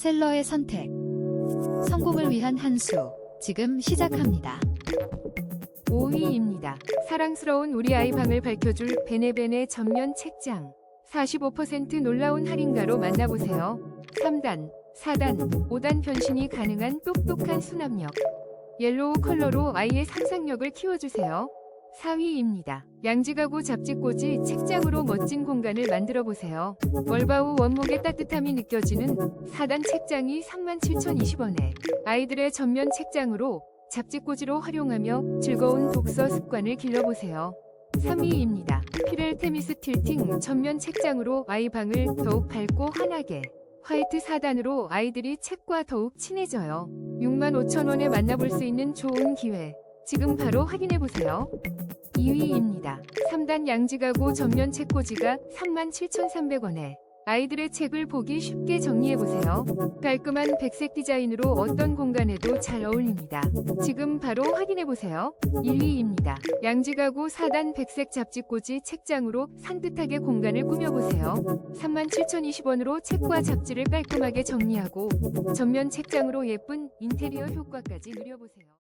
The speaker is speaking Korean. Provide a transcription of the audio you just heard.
셀러의 선택. 성공을 위한 한 수. 지금 시작합니다. 5위입니다. 사랑스러운 우리 아이 방을 밝혀줄 베네베네 전면 책장. 45% 놀라운 할인가로 만나보세요. 3단, 4단, 5단 변신이 가능한 똑똑한 수납력. 옐로우 컬러로 아이의 상상력을 키워주세요. 4위입니다. 양지가구 잡지꽂이 책장으로 멋진 공간을 만들어 보세요. 월바우 원목의 따뜻함이 느껴지는 4단 책장이 37,020원에 아이들의 전면 책장으로 잡지꽂이로 활용하며 즐거운 독서 습관을 길러보세요. 3위입니다. 피렐 테미스 틸팅 전면 책장으로 아이 방을 더욱 밝고 환하게 화이트 4단으로 아이들이 책과 더욱 친해져요. 65,000원에 만나볼 수 있는 좋은 기회. 지금 바로 확인해 보세요. 2위입니다. 3단 양지가구 전면 책꽂이가 37,300원에 아이들의 책을 보기 쉽게 정리해보세요. 깔끔한 백색 디자인으로 어떤 공간에도 잘 어울립니다. 지금 바로 확인해보세요. 1위입니다. 양지가구 4단 백색 잡지꽂이 책장으로 산뜻하게 공간을 꾸며보세요. 37,020원으로 책과 잡지를 깔끔하게 정리하고 전면 책장으로 예쁜 인테리어 효과까지 누려보세요.